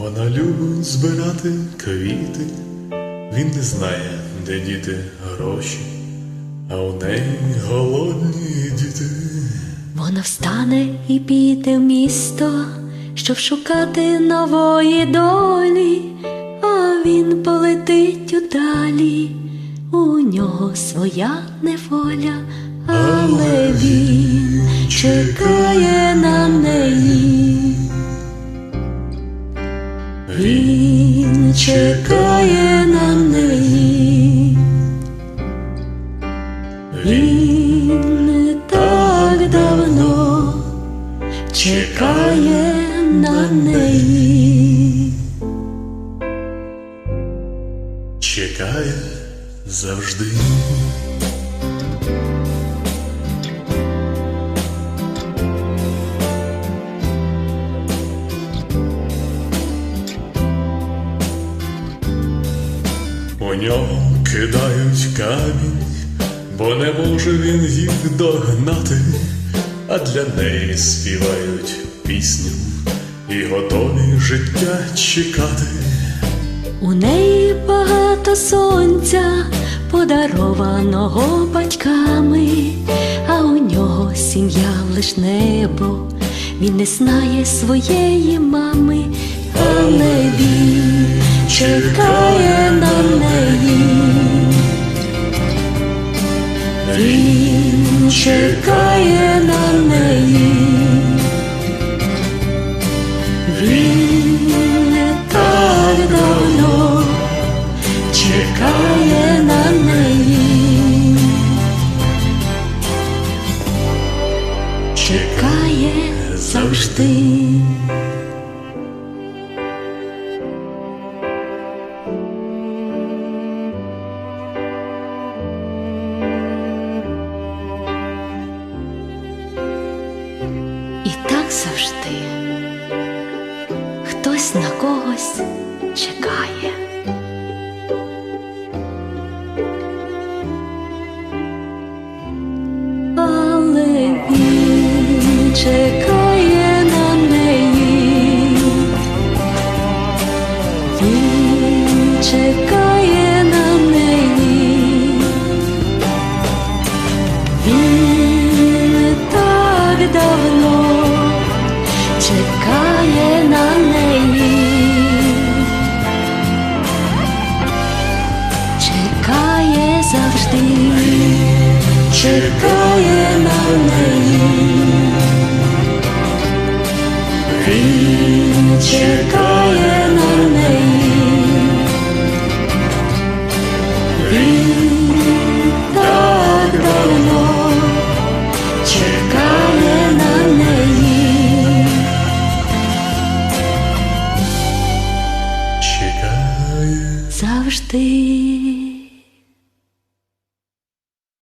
Вона любить збирати квіти, він не знає, де діти гроші, а у неї голодні діти. Вона встане і піде в місто, щоб шукати нової долі, а він полетить удалі, у нього своя неволя, але він чекає на неї. Він чекає на неї. Він так давно чекає на неї. Чекає завжди. У нього кидають камінь, бо не може він їх догнати, а для неї співають пісню і готові життя чекати. У неї багато сонця, подарованого батьками, а у нього сім'я лиш небо, він не знає своєї мами, але він чекає Він так завжди хтось на когось чекає. Але він чекає на неї. Він чекає на неї. Він завжди, чекає на неї, він чекає на неї, він так давно чекає на неї. Чекає завжди.